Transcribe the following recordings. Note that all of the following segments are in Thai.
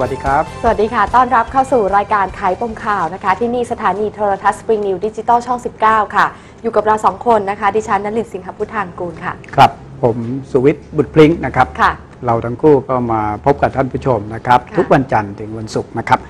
วัสดีครับ สวัสดีค่ะ ต้อนรับเข้าสู่รายการขายปมข่าวนะคะ ที่นี่สถานีโทรทัศน์สปริงนิวดิจิตอลช่อง 19 ค่ะ อยู่กับเราสองคนนะคะ ดิฉันนลินทร์สิงหพุทธางกูลค่ะ ครับ ผมสุวิทย์บุตรพลิงนะครับ ค่ะ เราทั้งคู่ก็มาพบกับท่านผู้ชมนะครับค่ะทุกวันจันทร์ถึงวันศุกร์นะครับ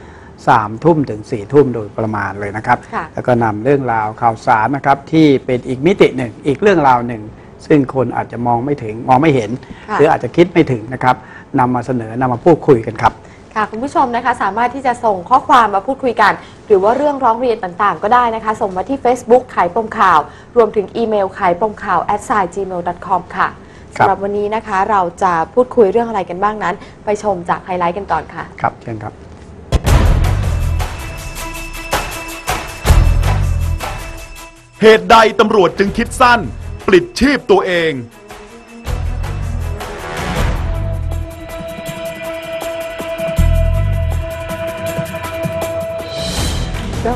สามทุ่มถึงสี่ทุ่มโดยประมาณเลยนะครับค่ะแล้วก็นำเรื่องราวข่าวสารนะครับที่เป็นอีกมิติหนึ่ง อีกเรื่องราวหนึ่ง ซึ่งคนอาจจะมองไม่ถึงมองไม่เห็นค่ะหรืออาจจะคิดไม่ถึงนะครับนำมาเสนอนำมาพูดคุยกันครับ ค่ะคุณผู้ชมนะคะสามารถที่จะส่งข้อความมาพูดคุยกัน หรือว่าเรื่องร้องเรียนต่างๆ ก็ได้นะคะ ส่งมาที่ Facebook ขายปมข่าว รวมถึงอีเมลขายปมข่าว at s i gmail com ค่ะครับสำหรับวันนี้นะคะเราจะพูดคุยเรื่องอะไรกันบ้างนั้น ไปชมจากไฮไลท์กันก่อนค่ะ ครับเชิญครับ เหตุใดตำรวจจึงคิดสั้น ปลิดชีพตัวเอง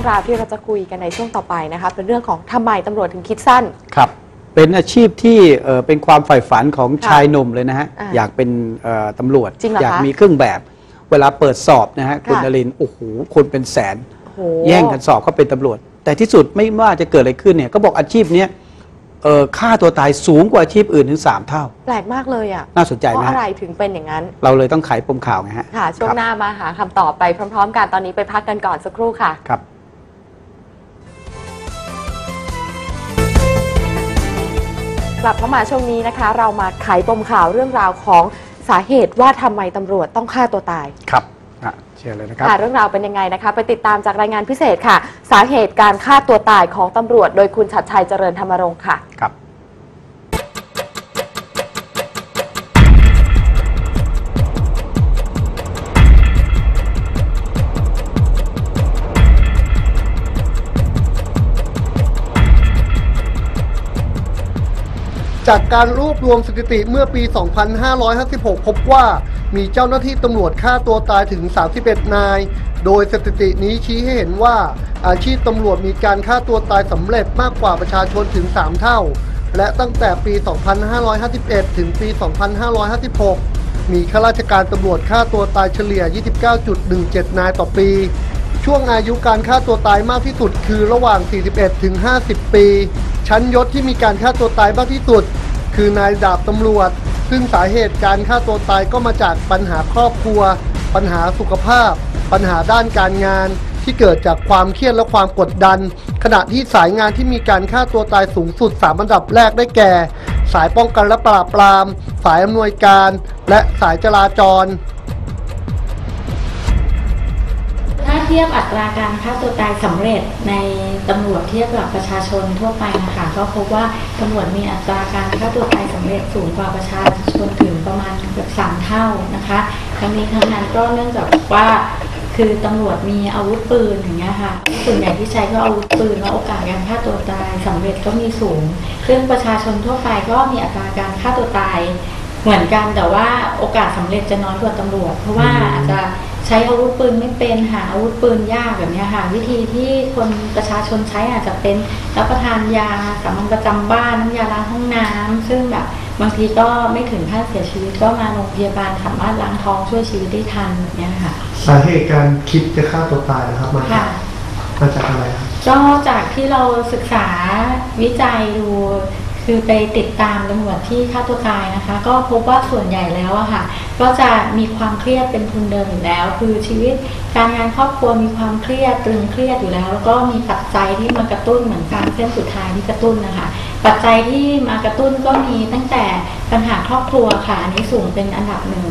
รื่องราวที่เราจะคุยกันในช่วงต่อไปนะคะเป็นเรื่องของทำไมตำรวจถึงคิดสั้น ครับ เป็นอาชีพที่เอ่อเป็นความใฝ่ฝันของค่ะชายหนุ่มเลยนะฮะ อ่าอยากเป็นเอ่อตำรวจ จริงเหรอคะอยากมีเครื่องแบบ เวลาเปิดสอบนะฮะ คุณค่ะ นรินทร์โอ้โห คนเป็นแสน โอ้โห แย่งกันสอบก็เป็นตำรวจ แต่ที่สุดไม่ว่าจะเกิดอะไรขึ้นเนี่ย ก็บอกอาชีพเนี้ยเอ่อค่าตัวตายสูงกว่าอาชีพอื่นถึง 3 เท่า แปลกมากเลยอะน่าสนใจเพไหมราะฮะอะไรถึงเป็นอย่างนั้น เราเลยต้องไขปมข่าวไงฮะค่ะ ช่วงครับหน้ามาหาคำตอบไปพร้อม ๆ กันตอนนี้ไปพักกันก่อนสักครู่ค่ะ ครับ กลับเข้ามาช่วงนี้นะคะ เรามาไขปมข่าวเรื่องราวของสาเหตุว่าทำไมตำรวจต้องฆ่าตัวตาย ครับอะเชิญเลยนะครับ ค่ะเรื่องราวเป็นยังไงนะคะ ไปติดตามจากรายงานพิเศษค่ะ สาเหตุการฆ่าตัวตายของตำรวจ โดยคุณชัดชัยเจริญธรรมรงค์ค่ะ ครับ จากการรวบรวมสถิติเมื่อปี 2556 พบว่ามีเจ้าหน้าที่ตำรวจฆ่าตัวตายถึง 31 นาย โดยสถิตินี้ชี้ให้เห็นว่า อาชีพตำรวจมีการฆ่าตัวตายสำเร็จมากกว่าประชาชนถึง 3 เท่า และตั้งแต่ปี 2551 ถึงปี 2556 มีข้าราชการตำรวจฆ่าตัวตายเฉลี่ย 29.17 นายต่อปี ช่วงอายุการฆ่าตัวตายมากที่สุดคือระหว่าง 41 ถึง 50 ปี ชั้นยศที่มีการฆ่าตัวตายมากที่สุด คือนายดาบตำรวจ ซึ่งสาเหตุการฆ่าตัวตายก็มาจากปัญหาครอบครัว ปัญหาสุขภาพ ปัญหาด้านการงานที่เกิดจากความเครียดและความกดดัน ขณะที่สายงานที่มีการฆ่าตัวตายสูงสุด3อันดับแรกได้แก่ สายป้องกันและปราบปราม สายอำนวยการ และสายจราจร เทียบอัตราการฆ่าตัวตายสำเร็จในตำรวจเทียบกับประชาชนทั่วไปนะคะก็พบว่าตำรวจมีอัตราการฆ่าตัวตายสำเร็จสูงกว่าประชาชนถึงประมาณเกือบสามเท่านะคะทั้งนี้ทั้งนั้นก็เนื่องจากว่าคือตำรวจมีอาวุธปืนอย่างเงี้ยค่ะส่วนใหญ่ที่ใช้ก็อาวุธปืนแล้วโอกาสการฆ่าตัวตายสำเร็จก็มีสูง ซึ่งประชาชนทั่วไปก็มีอัตราการฆ่าตัวตายเหมือนกันแต่ว่าโอกาสสำเร็จจะน้อยกว่าตำรวจ เพราะว่าอาจจะ ใช้อาวุธปืนไม่เป็นหาอาวุธปืนยากแบบเนี้ยค่ะ วิธีที่คนประชาชนใช้อาจจะเป็นรับประทานยาสามัญประจำบ้านน้ำยาล้างห้องน้ำซึ่งแบบบางทีก็ไม่ถึงขั้นเสียชีวิตก็มาโรงพยาบาลสามารถล้างท้องช่วยชีวิตได้ทันแบบเนี้ยค่ะ สาเหตุการคิดจะฆ่าตัวตายนะครับมาค่ะมาจากอะไรครับก็จากที่เราศึกษาวิจัยดูคือไปติดตามตำรวจที่ฆ่าตัวตายนะคะ ก็พบว่าส่วนใหญ่แล้วอะค่ะ ก็จะมีความเครียดเป็นทุนเดิมอยู่แล้ว คือชีวิตการงานครอบครัวมีความเครียดตรึงเครียดอยู่แล้ว แล้วก็มีปัจจัยที่มากระตุ้นเหมือนการเส้นสุดท้ายที่กระตุ้นนะคะ ปัจจัยที่มากระตุ้นก็มีตั้งแต่ปัญหาครอบครัวค่ะอันนี้สูงเป็นอันดับหนึ่ง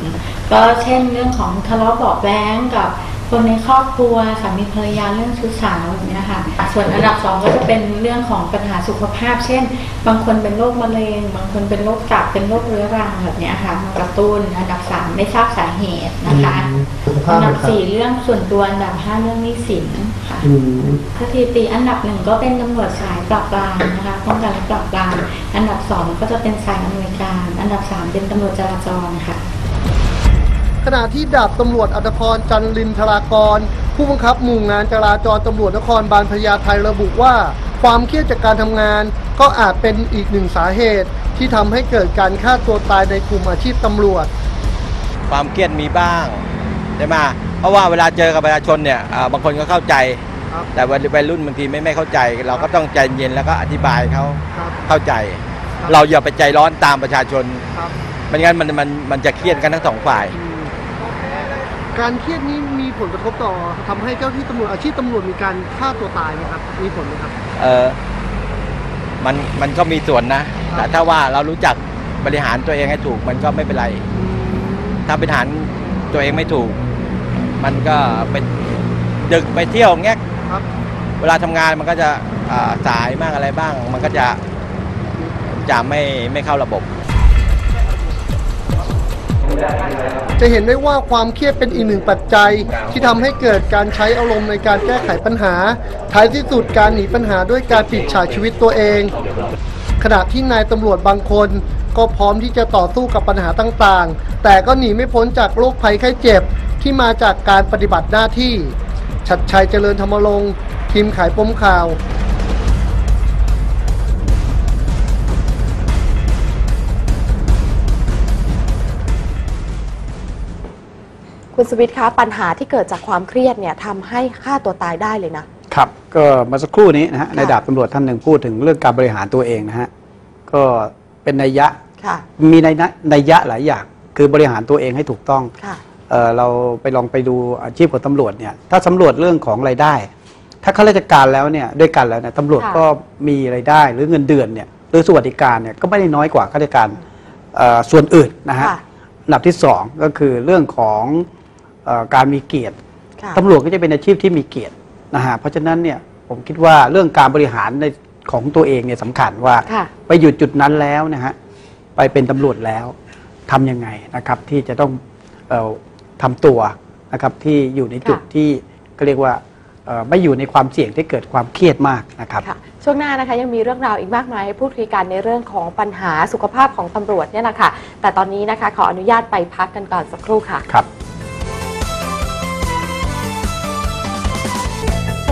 ก็เช่นเรื่องของทะเลาะเบาะแว้งกับ คนในครอบครัวสามีภรรยาเรื่องชู้สาวแบบเนี้ยค่ะ ส่วนอันดับสองก็จะเป็นเรื่องของปัญหาสุขภาพ เช่น บางคนเป็นโรคมะเร็ง บางคนเป็นโรคตับ เป็นโรคเรื้อรังแบบเนี้ยค่ะมากระตุ้นอันดับสามไม่ทราบสาเหตุนะคะสุขภาอัพนดับนะครับสี่เรื่องส่วนตัวอันดับห้าเรื่องหนี้สินค่ะอืมสถิติอันดับหนึ่งก็เป็นตำรวจสายปราบปรามนะคะป้องกันและปราบปราม อันดับสองก็จะเป็นสายอำนวยการ อันดับสามเป็นตำรวจจราจรค่ะ ขณะที่ดาบตำรวจอัตพรจันลินทรากร ผู้บังคับหมู่งานจราจรตำรวจนครบาลพญาไทระบุว่า ความเครียดจากการทำงาน ก็อาจเป็นอีกหนึ่งสาเหตุ ที่ทำให้เกิดการฆ่าตัวตายในกลุ่มอาชีพตำรวจ ความเครียดมีบ้างใช่ไหมเพราะว่าเวลาเจอกับประชาชนเนี่ยอ่าบางคนก็เข้าใจ ครับแต่วัยวัยรุ่นบางทีไม่ไม่เข้าใจ เราก็ต้องใจเย็นแล้วก็อธิบายเขาครับเข้าใจ ครับ เราอย่าไปใจร้อนตามประชาชนครับ ไม่งั้นมันมันมันจะเครียดกันทั้งสองฝ่าย การเครียดนี้มีผลกระทบต่อทำให้เจ้าที่ตำรวจอาชีพตำรวจมีการฆ่าตัวตายไหมครับ มีผลไหมครับ เออมันมันก็มีส่วนนะ แต่ถ้าว่าเรารู้จักบริหารตัวเองให้ถูก มันก็ไม่เป็นไร ถ้าบริหารตัวเองไม่ถูก มันก็ไปดึกไปเที่ยวเงี้ยครับเวลาทำงานมันก็จะอ่าสายมากอะไรบ้าง มันก็จะจะไม่ไม่เข้าระบบ จะเห็นได้ว่าความเครียดเป็นอีกหนึ่งปัจจัย ที่ทำให้เกิดการใช้อารมณ์ในการแก้ไขปัญหา ท้ายที่สุดการหนีปัญหาด้วยการปิดฉากชีวิตตัวเอง ขณะที่นายตำรวจบางคน ก็พร้อมที่จะต่อสู้กับปัญหาต่างๆ แต่ก็หนีไม่พ้นจากโรคภัยไข้เจ็บ ที่มาจากการปฏิบัติหน้าที่ ชัดชัยเจริญธรรมรงค์ทีมขายปมข่าว คุณสวิทย์คะปัญหาที่เกิดจากความเครียดเนี่ยทำให้ฆ่าตัวตายได้เลยนะ ครับ ก็เมาสักครู่นี้นะฮะในดาบตำรวจท่านหนึ่งพูดถึงเรื่องการบริหารตัวเองนะฮะก็เป็นนัยยะค่ะ มีนัยยะนัยยะหลายอย่างคือบริหารตัวเองให้ถูกต้อง ค่ะ เอ่อเราไปลองไปดูอาชีพของตำรวจเนี่ยถ้าสำรวจเรื่องของรายได้ ถ้าข้าราชการแล้วเนี่ยด้วยกันแล้วเนี่ยตำรวจค่ะก็มีรายได้หรือเงินเดือนเนี่ยหรือสวัสดิการเนี่ยก็ไม่ได้น้อยกว่าข้าราชการเอ่อส่วนอื่นนะฮะค่ะ อันดับที่สองก็คือเรื่องของเออ การมีเกียรติค่ะตำรวจก็จะเป็นอาชีพที่มีเกียรตินะฮะเพราะฉะนั้นเนี่ยผมคิดว่าเรื่องการบริหารในของตัวเองเนี่ยสำคัญว่าค่ะไปอยู่จุดนั้นแล้วนะฮะไปเป็นตำรวจแล้วทำยังไงนะครับที่จะต้องเออทำตัวนะครับที่อยู่ในจุดค่ะที่ก็เรียกว่าเอ่อไม่อยู่ในความเสี่ยงที่เกิดความเครียดมากนะครับค่ะช่วงหน้านะคะยังมีเรื่องราวอีกมากมายให้พูดคุยกันในเรื่องของปัญหาสุขภาพของตำรวจเนี่ยแหละค่ะแต่ตอนนี้นะคะขออนุญาตไปพักกันก่อนสักครู่ค่ะครับ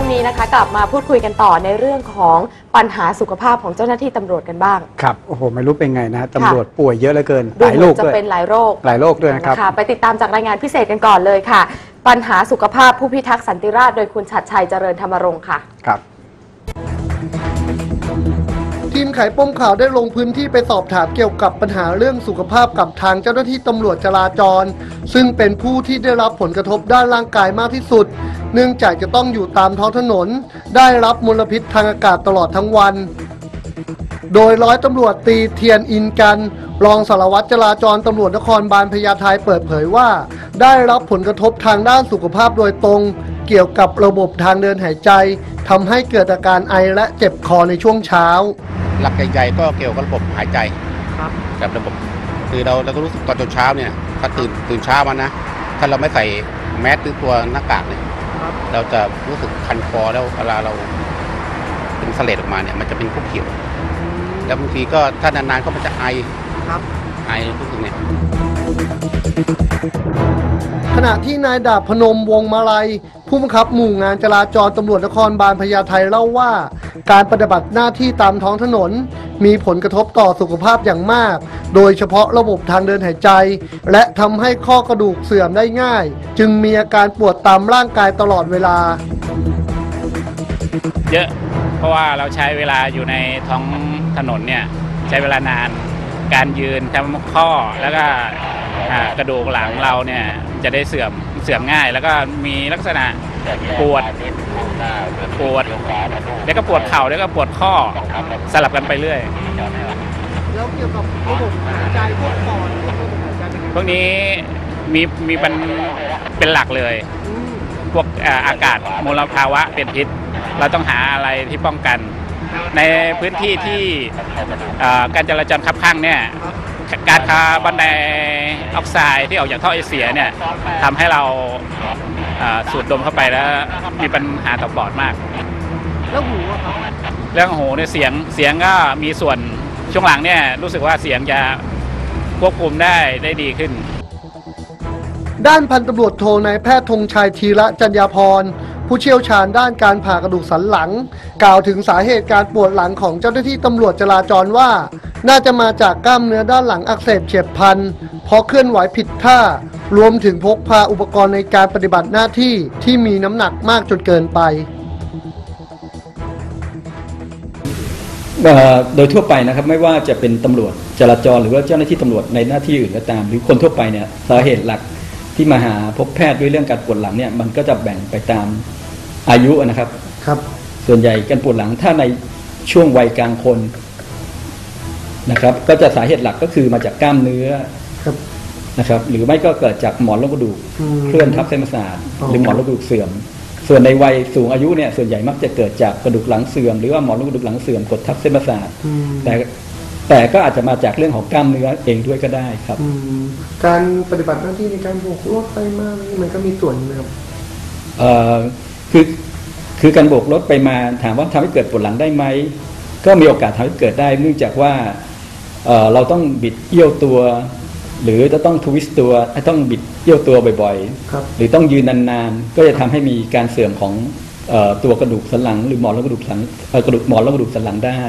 ช่วงนี้นะคะ กลับมาพูดคุยกันต่อในเรื่องของปัญหาสุขภาพของเจ้าหน้าที่ตำรวจกันบ้าง ครับ โอ้โห ไม่รู้เป็นไงนะฮะตำรวจป่วยเยอะเหลือเกินหดูลายเหโรมือคนจะด้วยเป็นหลายโรค หลายโรคด้วยนะครับนะคะไปติดตามจากรายงานพิเศษกันก่อนเลยค่ะ ปัญหาสุขภาพผู้พิทักษ์สันติราษฎร์โดยคุณชัดชัยเจริญธรรมรงค์ค่ะ ครับ ทีมไขป้มข่าวได้ลงพื้นที่ไปสอบถามเกี่ยวกับปัญหาเรื่องสุขภาพกับทางเจ้าหน้าที่ตำรวจจราจร ซึ่งเป็นผู้ที่ได้รับผลกระทบด้านร่างกายมากที่สุด เนื่องจากจะต้องอยู่ตามท้องถนน ได้รับมลพิษทางอากาศตลอดทั้งวัน โดยร้อยตำรวจตีเทียนอินกัน รองสารวัตรจราจรตำรวจนครบาลพญาไทเปิดเผยว่า ได้รับผลกระทบทางด้านสุขภาพโดยตรง เกี่ยวกับระบบทางเดินหายใจทำให้เกิดอาการไอและเจ็บคอในช่วงเช้า หลักใหญ่ๆก็เกี่ยวกับระบบหายใจครับกับระบบคือเราเราก็รู้สึกตอนเช้าเนี่ยถ้าตื่นตื่นเช้ามานะ ถ้าเราไม่ใส่แมสหรือตัวหน้ากากเนี่ย เราจะรู้สึกคันคอแล้วเวลาเราเป็นเสลดออกมาเนี่ย มันจะเป็นพวกเขียว แล้วบางทีก็ถ้านานๆก็มันจะไอครับไอรู้สึกเนี่ย ขณะที่นายดาบพนมวงมาลัย ผู้บังคับหมู่งานจราจรตำรวจนครบาลพญาไทเล่าว่า การปฏิบัติหน้าที่ตามท้องถนน มีผลกระทบต่อสุขภาพอย่างมาก โดยเฉพาะระบบทางเดินหายใจ และทำให้ข้อกระดูกเสื่อมได้ง่าย จึงมีอาการปวดตามร่างกายตลอดเวลา เยอะเพราะว่าเราใช้เวลาอยู่ในท้องถนนเนี่ยใช้เวลานาน การยืนทำข้อแล้วก็ กระดูกหลังเราเนี่ยจะได้เสื่อมเสื่อมง่าย แล้วก็มีลักษณะปวดปวดแล้วก็ปวดเข่าแล้วก็ปวดข้อสลับกันไปเรื่อยแล้วเกี่ยวกับระบบหายใจพวกปอดพวกระบบหายใจเป็นไงพวกนี้มีมีเป็นเป็นหลักเลย พวกเอ่ออากาศมลภาวะเป็นพิษ เราต้องหาอะไรที่ป้องกัน ในพื้นที่ที่เอ่อการจราจรคับข้างเนี่ย การคาร์บอนไดออกไซด์ที่ออกจากท่อไอเสียเนี่ยทำให้เราเอ่อสูดดมเข้าไปแล้วมีปัญหาต่อปอดมากแล้วหูอะครับเรื่องหูเนี่ยเสียงเสียงก็มีส่วนช่วงหลังเนี่ยรู้สึกว่าเสียงจะควบคุมได้ได้ดีขึ้น ด้านพันตำรวจโทนายแพทย์ธงชัยธีระจัญญาพร ผู้เชี่ยวชาญด้านการผ่ากระดูกสันหลัง กล่าวถึงสาเหตุการปวดหลังของเจ้าหน้าที่ตำรวจจราจรว่า น่าจะมาจากกล้ามเนื้อด้านหลังอักเสบเฉียบพลันเพราะเคลื่อนไหวผิดท่า รวมถึงพกพาอุปกรณ์ในการปฏิบัติหน้าที่ที่มีน้ำหนักมากจนเกินไปเอ่อโดยทั่วไปนะครับไม่ว่าจะเป็นตำรวจจราจรหรือว่าเจ้าหน้าที่ตำรวจในหน้าที่อื่นก็ตาม หรือคนทั่วไปเนี่ยสาเหตุหลักที่มาหาพบแพทย์ด้วยเรื่องการปวดหลังเนี่ยมันก็จะแบ่งไปตามอายุนะครับครับ ส่วนใหญ่การปวดหลังถ้าในช่วงวัยกลางคน นะครับ ก็จะสาเหตุหลักก็คือมาจากกล้ามเนื้อครับนะครับ หรือไม่ก็เกิดจากหมอนรองกระดูกอืมเคลื่อนทับเส้นประสาทอ๋อหรือหมอนรองกระดูกเสื่อม ส่วนในวัยสูงอายุเนี่ยส่วนใหญ่มักจะเกิดจากกระดูกหลังเสื่อม หรือว่าหมอนรองกระดูกหลังเสื่อมกดทับเส้นประสาทอืมแต่แต่ก็อาจจะมาจากเรื่องของกล้ามเนื้อเองด้วยก็ได้ครับอืมการปฏิบัติหน้าที่ในการโบกรถไปมานี่มันก็มีส่วนนะครับเอ่อคือคือการโบกรถไปมาถามว่าทำให้เกิดปวดหลังได้ไหม ก็มีโอกาสทำให้เกิดได้เนื่องจากว่าเอ่อเราต้องบิดเอี้ยวตัว หรือจะต้องทวิสต์ตัวต้องบิดเอี้ยวตัวบ่อยครับๆหรือต้องยืนนานๆ ก็จะทำให้มีการเสื่อมของเอ่อตัวกระดูกสันหลัง หรือหมอนรองกระดูกสันเอ่อกระดูกหมอนรองกระดูกสันหลังได้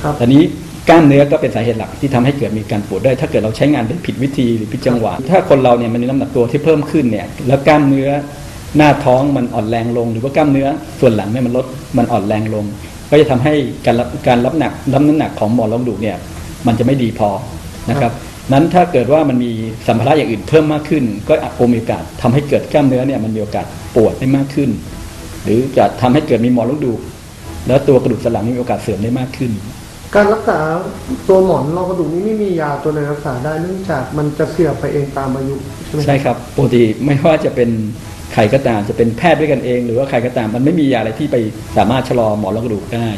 ครับตอนนี้กล้ามเนื้อก็เป็นสาเหตุหลักที่ทำให้เกิดมีการปวดได้ ถ้าเกิดเราใช้งานได้ผิดวิธีหรือผิดจังหวะ ถ้าคนเราเนี่ยมันมีน้ำหนักตัวที่เพิ่มขึ้นเนี่ยแล้วกล้ามเนื้อหน้าท้องมันอ่อนแรงลง หรือว่ากล้ามเนื้อส่วนหลังเนี่ยมันลดมันอ่อนแรงลง ก็จะทำให้การรับการรับหนักรับน้ำหนักของหมอนรองกระดูกเนี่ยมันจะไม่ดีพอนะครับนั้นถ้าเกิดว่ามันมีสัมภาระอย่างอื่นเพิ่มมากขึ้น ก็อาจมีโอกาสทำให้เกิดกล้ามเนื้อเนี่ยมันมีโอกาสปวดได้มากขึ้น หรือจะทำให้เกิดมีหมอนรองกระดูกแล้วตัวกระดูกสันหลังมีโอกาสเสื่อมได้มากขึ้น การรักษาตัวหมอนรองกระดูกนี้ไม่มียาตัวไหนรักษาได้เนื่องจากมันจะเสื่อมไปเองตามอายุใช่ไหมใช่ครับปกติไม่ว่าจะเป็น ใครก็ตามจะเป็นแพทย์ด้วยกันเอง หรือว่าใครก็ตามมันไม่มียาอะไรที่ไปสามารถชะลอหมอนรองกระดูกได้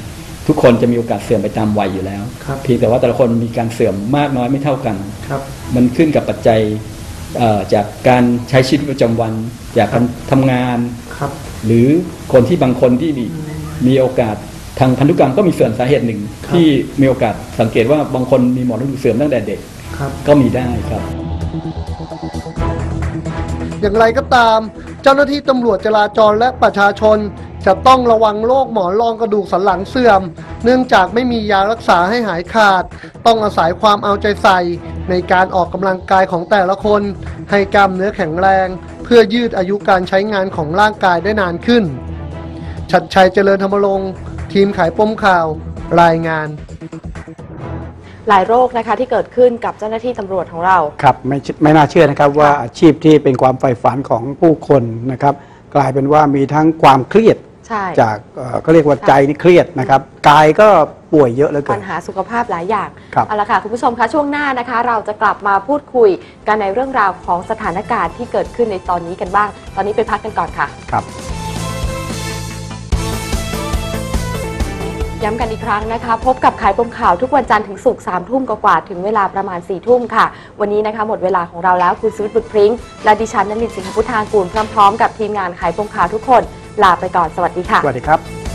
ทุกคนจะมีโอกาสเสื่อมไปตามวัยอยู่แล้วครับเพียงแต่ว่าแต่ละคนมีการเสื่อมมากน้อยไม่เท่ากันครับมันขึ้นกับปัจจัยเอ่อจากการใช้ชีวิตประจำวัน จากการทำงานครับ หรือคนที่บางคนที่มีมีโอกาสทางพันธุกรรมก็มีส่วนสาเหตุหนึ่งครับที่มีโอกาสสังเกตว่าบางคนมีหมอนรองกระดูกเสื่อมตั้งแต่เด็กครับก็มีได้ครับ อย่างไรก็ตาม เจ้าหน้าที่ตำรวจจราจรและประชาชน จะต้องระวังโรคหมอนรองกระดูกสันหลังเสื่อม เนื่องจากไม่มียารักษาให้หายขาด ต้องอาศัยความเอาใจใส่ ในการออกกำลังกายของแต่ละคน ให้กล้ามเนื้อแข็งแรง เพื่อยืดอายุการใช้งานของร่างกายได้นานขึ้น ชัดชัยเจริญธรรมรงค์ทีมขายปมข่าว รายงาน หลายโรคนะคะที่เกิดขึ้นกับเจ้าหน้าที่ตำรวจของเรา ครับไม่ไม่น่าเชื่อนะครับว่าอาชีพที่เป็นความใฝ่ฝันของผู้คนนะครับ กลายเป็นว่ามีทั้งความเครียดใช่ จากเอ่อก็เรียกว่าใจนี่เครียดนะครับกายก็ป่วยเยอะเหลือเกิปัน ญหาสุขภาพหลายอย่างครับ เอาละค่ะ คุณผู้ชมคะช่วงหน้านะคะ เราจะกลับมาพูดคุยกันในเรื่องราวของสถานการณ์ที่เกิดขึ้นในตอนนี้กันบ้าง ตอนนี้ไปพักกันก่อนค่ะ ครับ ย้ำกันอีกครั้งนะคะ พบกับขายปมข่าวทุกวันจันทร์ถึงศุกร์สามทุ่มกว่าถึงเวลาประมาณ4ี่ทุ่มค่ะ วันนี้นะคะหมดเวลาของเราแล้วคุณสุวิทย์บุตรพริ้งและดิฉันนลินสิงห์พุทธางกูลพร้อมๆ กับทีมงานขายปมข่าวทุกคน ลาไปก่อนสวัสดีค่ะ สวัสดีครับ